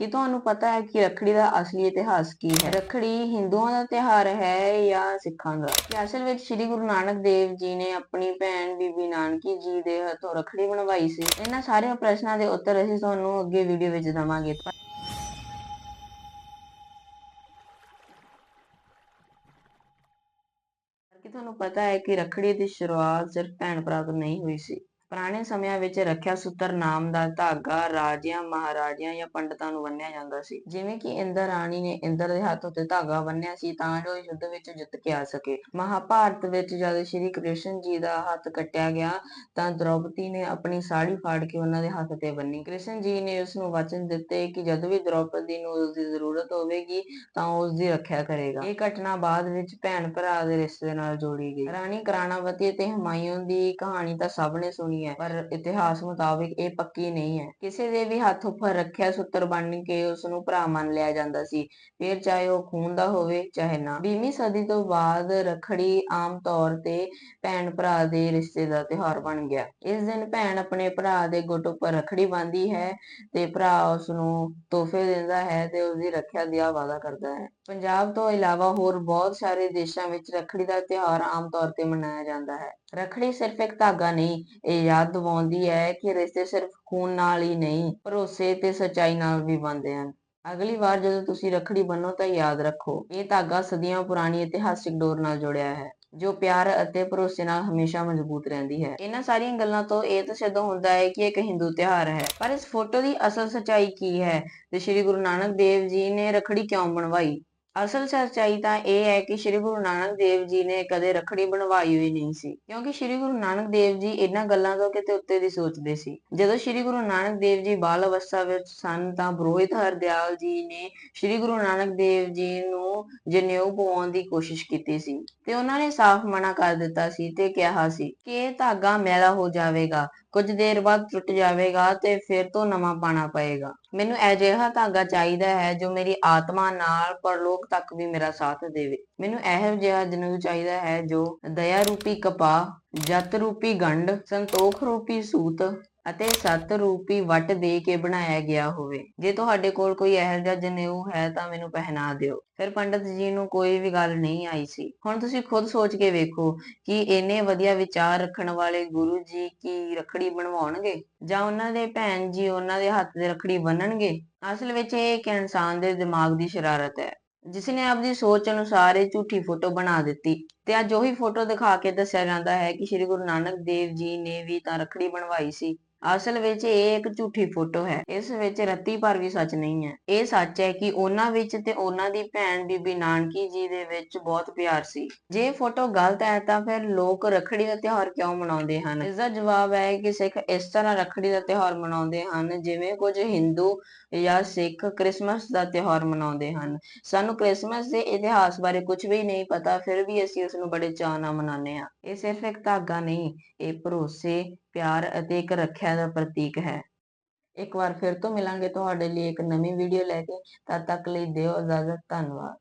ਕਿ ਤੁਹਾਨੂੰ ਪਤਾ ਹੈ ਕਿ ਰੱਖੜੀ ਦਾ ਅਸਲੀ ਇਤਿਹਾਸ ਕੀ ਹੈ? ਰੱਖੜੀ ਹਿੰਦੂਆਂ ਦਾ ਤਿਉਹਾਰ ਹੈ ਜਾਂ ਸਿੱਖਾਂ ਦਾ? ਕਿ ਅਸਲ ਵਿੱਚ ਸ੍ਰੀ ਗੁਰੂ ਨਾਨਕ ਦੇਵ ਜੀ ਨੇ ਆਪਣੀ ਭੈਣ ਬੀਬੀ ਨਾਨਕੀ ਜੀ ਦੇ ਹੱਥੋਂ ਰੱਖੜੀ ਬਣਵਾਈ ਸੀ? ਇਹਨਾਂ ਸਾਰੇ ਪ੍ਰਸ਼ਨਾਂ ਦੇ ਉੱਤਰ ਅਸੀਂ ਤੁਹਾਨੂੰ ਅੱਗੇ ਵੀਡੀਓ ਵਿੱਚ ਦਵਾਂਗੇ। ਕਿ ਤੁਹਾਨੂੰ ਪਤਾ ਹੈ ਕਿ ਰੱਖੜੀ ਦੀ ਸ਼ੁਰੂਆਤ ਸਿਰਫ ਭੈਣ ਭਰਾ ਤੋਂ ਨਹੀਂ ਹੋਈ ਸੀ। ਪੁਰਾਣੇ ਸਮਿਆਂ ਵਿੱਚ ਰੱਖਿਆ ਸੂਤਰ ਨਾਮ ਦਾ ਧਾਗਾ ਰਾਜਿਆਂ, ਮਹਾਰਾਜਿਆਂ ਜਾਂ ਪੰਡਤਾਂ ਨੂੰ ਬੰਨਿਆ ਜਾਂਦਾ ਸੀ। ਜਿਵੇਂ ਕਿ ਇੰਦਰ ਰਾਣੀ ਨੇ ਇੰਦਰ ਦੇ ਹੱਥ ਉੱਤੇ ਧਾਗਾ ਬੰਨਿਆ ਸੀ, ਤਾਂ ਜੋ ਯੁੱਧ ਵਿੱਚ ਜਿੱਤ ਕੇ ਆ ਸਕੇ। ਮਹਾਭਾਰਤ ਵਿੱਚ ਜਦ ਸ਼੍ਰੀ ਕ੍ਰਿਸ਼ਨ ਜੀ ਦਾ ਹੱਥ ਕੱਟਿਆ ਗਿਆ, ਤਾਂ ਦ੍ਰੋਪਦੀ ਨੇ ਆਪਣੀ ਸਾੜੀ ਫਾੜ ਕੇ ਉਹਨਾਂ ਦੇ ਹੱਥ ਤੇ ਬੰਨੀ ਕ੍ਰਿਸ਼ਨ ਜੀ ਨੇ ਉਸ ਨੂੰ ਵਚਨ ਦਿੱਤੇ ਕਿ ਜਦ ਵੀ ਦ੍ਰੋਪਦੀ ਨੂੰ ਉਸ ਦੀ ਜ਼ਰੂਰਤ ਹੋਵੇਗੀ, ਤਾਂ ਉਹ ਉਸ ਦੀ ਰੱਖਿਆ ਕਰੇਗਾ। ਇਹ ਘਟਨਾ ਬਾਅਦ ਵਿੱਚ ਭੈਣ ਭਰਾ ਦੇ ਰਿਸ਼ਤੇ ਨਾਲ ਜੋੜੀ ਗਈ। ਰਾਣੀ ਕਰਾਣਾਵਤੀ ਅਤੇ ਹੁਮਾਯੂੰ ਦੀ ਕਹਾਣੀ ਤਾਂ ਸਭ ਨੇ ਸੁਣੀ ਹੈ, ਪਰ ਇਤਿਹਾਸ ਮੁਤਾਬਿਕ ਇਹ ਪੱਕੀ ਨਹੀਂ ਹੈ। ਕਿਸੇ ਦੇ ਵੀ ਹੱਥ ਉੱਪਰ ਰੱਖਿਆ ਸੂਤਰ ਬੰਨ ਕੇ ਉਸ ਨੂੰ ਭਰਾ ਮੰਨ ਲਿਆ ਜਾਂਦਾ ਸੀ। ਫਿਰ ਚਾਹੇ ਉਹ ਖੂਨ ਦਾ ਹੋਵੇ, ਚਾਹੇ ਨਾ। 20ਵੀਂ ਸਦੀ ਤੋਂ ਬਾਅਦ ਰੱਖੜੀ ਆਮ ਤੌਰ ਤੇ ਭੈਣ ਭਰਾ ਦੇ ਰਿਸ਼ਤੇ ਦਾ ਤਿਉਹਾਰ ਬਣ ਗਿਆ। ਇਸ ਦਿਨ ਭੈਣ ਆਪਣੇ ਭਰਾ ਦੇ ਗੁੱਟ ਉੱਪਰ ਰੱਖੜੀ ਬੰਨ੍ਹਦੀ ਹੈ ਤੇ ਭਰਾ ਉਸ ਨੂੰ ਤੋਹਫੇ ਦਿੰਦਾ ਹੈ ਤੇ ਉਸ ਦੀ ਰੱਖਿਆ ਦਾ ਵਾਅਦਾ ਕਰਦਾ ਹੈ। ਪੰਜਾਬ ਤੋਂ ਇਲਾਵਾ ਹੋਰ ਬਹੁਤ ਸਾਰੇ ਦੇਸ਼ਾਂ ਵਿੱਚ ਰੱਖੜੀ ਦਾ ਤਿਉਹਾਰ ਆਮ ਤੌਰ ਤੇ ਮਨਾਇਆ ਜਾਂਦਾ ਹੈ। ਰੱਖੜੀ ਸਿਰਫ ਇੱਕ ਧਾਗਾ ਨਹੀਂ, ਇਹ ਯਾਦ ਦਿਵਾਉਂਦੀ ਹੈ ਕਿ ਰਿਸ਼ਤੇ ਸਿਰਫ ਖੂਨ ਨਾਲ ਹੀ ਨਹੀਂ, ਭਰੋਸੇ ਤੇ ਸੱਚਾਈ ਨਾਲ ਵੀ ਬਣਦੇ ਹਨ। ਅਗਲੀ ਵਾਰ ਜਦੋਂ ਤੁਸੀਂ ਰੱਖੜੀ ਬੰਨੋ ਤਾਂ ਯਾਦ ਰੱਖੋ, ਇਹ ਧਾਗਾ ਸਦੀਆਂ ਪੁਰਾਣੀ ਇਤਿਹਾਸਿਕ ਡੋਰ ਨਾਲ ਜੁੜਿਆ ਹੈ, ਜੋ ਪਿਆਰ ਅਤੇ ਭਰੋਸੇ ਨਾਲ ਹਮੇਸ਼ਾ ਮਜ਼ਬੂਤ ਰਹਿੰਦੀ ਹੈ। ਇਹਨਾਂ ਸਾਰੀਆਂ ਗੱਲਾਂ ਤੋਂ ਇਹ ਤਾਂ ਸਿੱਧ ਹੁੰਦਾ ਹੈ ਕਿ ਇੱਕ ਹਿੰਦੂ ਤਿਉਹਾਰ ਹੈ, ਪਰ ਇਸ ਫੋਟੋ ਦੀ ਅਸਲ ਸੱਚਾਈ ਕੀ ਹੈ? ਤੇ ਸ੍ਰੀ ਗੁਰੂ ਨਾਨਕ ਦੇਵ ਜੀ ਨੇ ਰੱਖੜੀ ਕਿਉਂ ਬਣਵਾਈ? ਅਸਲ ਸੱਚਾਈ ਤਾਂ ਇਹ ਹੈ ਕਿ ਸ੍ਰੀ ਗੁਰੂ ਨਾਨਕ ਦੇਵ ਜੀ ਨੇ ਕਦੇ ਰੱਖੜੀ ਬਣਵਾਈ ਹੋਈ ਨਹੀਂ ਸੀ, ਕਿਉਂਕਿ ਸ੍ਰੀ ਗੁਰੂ ਨਾਨਕ ਦੇਵ ਜੀ ਇਹਨਾਂ ਗੱਲਾਂ ਤੋਂ ਕਿਤੇ ਉੱਤੇ ਦੀ ਸੋਚਦੇ ਸੀ। ਜਦੋਂ ਸ੍ਰੀ ਗੁਰੂ ਨਾਨਕ ਦੇਵ ਜੀ ਬਾਲ ਅਵਸਥਾ ਵਿੱਚ ਸਨ ਤਾਂ ਪੁਰੋਹਿਤ ਹਰਦਿਆਲ ਜੀ ਨੇ ਸ੍ਰੀ ਗੁਰੂ ਨਾਨਕ ਦੇਵ ਜੀ ਨੂੰ ਜਨੇਊ ਪਵਾਉਣ ਦੀ ਕੋਸ਼ਿਸ਼ ਕੀਤੀ ਸੀ ਤੇ ਉਹਨਾਂ ਨੇ ਸਾਫ਼ ਮਨਾ ਕਰ ਦਿੱਤਾ ਸੀ ਤੇ ਕਿਹਾ ਸੀ ਕਿ ਇਹ ਧਾਗਾ ਮੈਲਾ ਹੋ ਜਾਵੇਗਾ, ਕੁਝ ਦੇਰ ਬਾਅਦ ਟੁੱਟ ਜਾਵੇਗਾ ਤੇ ਫਿਰ ਤੋਂ ਨਵਾਂ ਪਾਣਾ ਪਏਗਾ। ਮੈਨੂੰ ਅਜਿਹਾ ਧਾਗਾ ਚਾਹੀਦਾ ਹੈ ਜੋ ਮੇਰੀ ਆਤਮਾ ਨਾਲ ਪਰਲੋਕ ਤੱਕ ਵੀ ਮੇਰਾ ਸਾਥ ਦੇਵੇ। ਮੈਨੂੰ ਇਹੋ ਜਿਹਾ ਜਨੇਊ ਚਾਹੀਦਾ ਹੈ ਜੋ ਦਇਆ ਰੂਪੀ ਕਪਾਹ, ਜਤ ਰੂਪੀ ਗੰਢ, ਸੰਤੋਖ ਰੂਪੀ ਸੂਤ ਅਤੇ ਸਤ ਰੂਪੀ ਵੱਟ ਦੇ ਕੇ ਬਣਾਇਆ ਗਿਆ ਹੋਵੇ। ਜੇ ਤੁਹਾਡੇ ਕੋਲ ਕੋਈ ਇਹੋ ਜਿਹਾ ਜਨੇਊ ਹੈ ਤਾਂ ਮੈਨੂੰ ਪਹਿਨਾ ਦਿਓ। ਫਿਰ ਪੰਡਤ ਜੀ ਨੂੰ ਕੋਈ ਵੀ ਗੱਲ ਨਹੀਂ ਆਈ ਸੀ। ਹੁਣ ਤੁਸੀਂ ਖੁਦ ਸੋਚ ਕੇ ਵੇਖੋ ਕਿ ਇੰਨੇ ਵਧੀਆ ਵਿਚਾਰ ਰੱਖਣ ਵਾਲੇ ਗੁਰੂ ਜੀ ਕੀ ਰੱਖੜੀ ਬਣਵਾਉਣਗੇ? ਜਾਂ ਉਹਨਾਂ ਦੇ ਭੈਣ ਜੀ ਉਹਨਾਂ ਦੇ ਹੱਥ ਦੇ ਰੱਖੜੀ ਬੰਨਣਗੇ? ਅਸਲ ਵਿੱਚ ਇਹ ਇੱਕ ਇਨਸਾਨ ਦੇ ਦਿਮਾਗ ਦੀ ਸ਼ਰਾਰਤ ਹੈ। ਜਿਸ ਨੇ ਆਪਣੀ ਸੋਚ ਅਨੁਸਾਰ ਇਹ ਝੂਠੀ ਫੋਟੋ ਬਣਾ ਦਿੱਤੀ। ਤੇ ਅੱਜ ਉਹੀ ਫੋਟੋ ਦਿਖਾ ਕੇ ਦੱਸਿਆ ਜਾਂਦਾ ਹੈ ਕਿ ਸ੍ਰੀ ਗੁਰੂ ਨਾਨਕ ਦੇਵ ਜੀ ਨੇ ਵੀ ਤਾਂ ਰੱਖੜੀ ਬਣਵਾਈ ਸੀ। ਅਸਲ ਵਿੱਚ ਇਹ ਇੱਕ ਝੂਠੀ ਫੋਟੋ ਹੈ। ਇਸ ਵਿੱਚ ਰੱਤੀ ਭਰ ਵੀ ਸੱਚ ਨਹੀਂ ਹੈ। ਇਹ ਸੱਚ ਹੈ ਕਿ ਉਹਨਾਂ ਵਿੱਚ ਤੇ ਉਹਨਾਂ ਦੀ ਭੈਣ ਬੀਬੀ ਨਾਨਕੀ ਜੀ ਦੇ ਵਿੱਚ ਬਹੁਤ ਪਿਆਰ ਸੀ। ਜੇ ਫੋਟੋ ਗਲਤ ਹੈ ਤਾਂ ਫਿਰ ਲੋਕ ਰੱਖੜੀ ਦਾ ਤਿਉਹਾਰ ਕਿਉਂ ਮਨਾਉਂਦੇ ਹਨ? ਇਸ ਦਾ ਜਵਾਬ ਹੈ ਕਿ ਸਿੱਖ ਇਸ ਤਰ੍ਹਾਂ ਰੱਖੜੀ ਦਾ ਤਿਉਹਾਰ ਮਨਾਉਂਦੇ ਹਨ, ਜਿਵੇਂ ਕੁਝ ਹਿੰਦੂ ਜਾਂ ਸਿੱਖ ਕ੍ਰਿਸਮਸ ਦਾ ਤਿਉਹਾਰ ਮਨਾਉਂਦੇ ਹਨ। ਸਾਨੂੰ ਕ੍ਰਿਸਮਸ ਦੇ ਇਤਿਹਾਸ ਬਾਰੇ ਕੁਝ ਵੀ ਨਹੀਂ ਪਤਾ, ਫਿਰ ਵੀ ਅਸੀਂ ਉਸ ਨੂੰ ਬੜੇ ਚਾਅ ਨਾਲ ਮਨਾਉਂਦੇ ਹਾਂ। ਇਹ ਸਿਰਫ ਇੱਕ ਧਾਗਾ ਨਹੀਂ, ਇਹ ਭਰੋਸੇ ਪਿਆਰ ਅਤੇ ਇੱਕ ਰੱਖਿਆ ਦਾ ਪ੍ਰਤੀਕ ਹੈ। ਇੱਕ ਵਾਰ ਫਿਰ ਤੋਂ ਮਿਲਾਂਗੇ ਤੁਹਾਡੇ ਲਈ ਇੱਕ ਨਵੀਂ ਵੀਡੀਓ ਲੈ ਕੇ। ਤਦ ਤੱਕ ਲਈ ਦਿਓ ਇਜਾਜ਼ਤ, ਧੰਨਵਾਦ।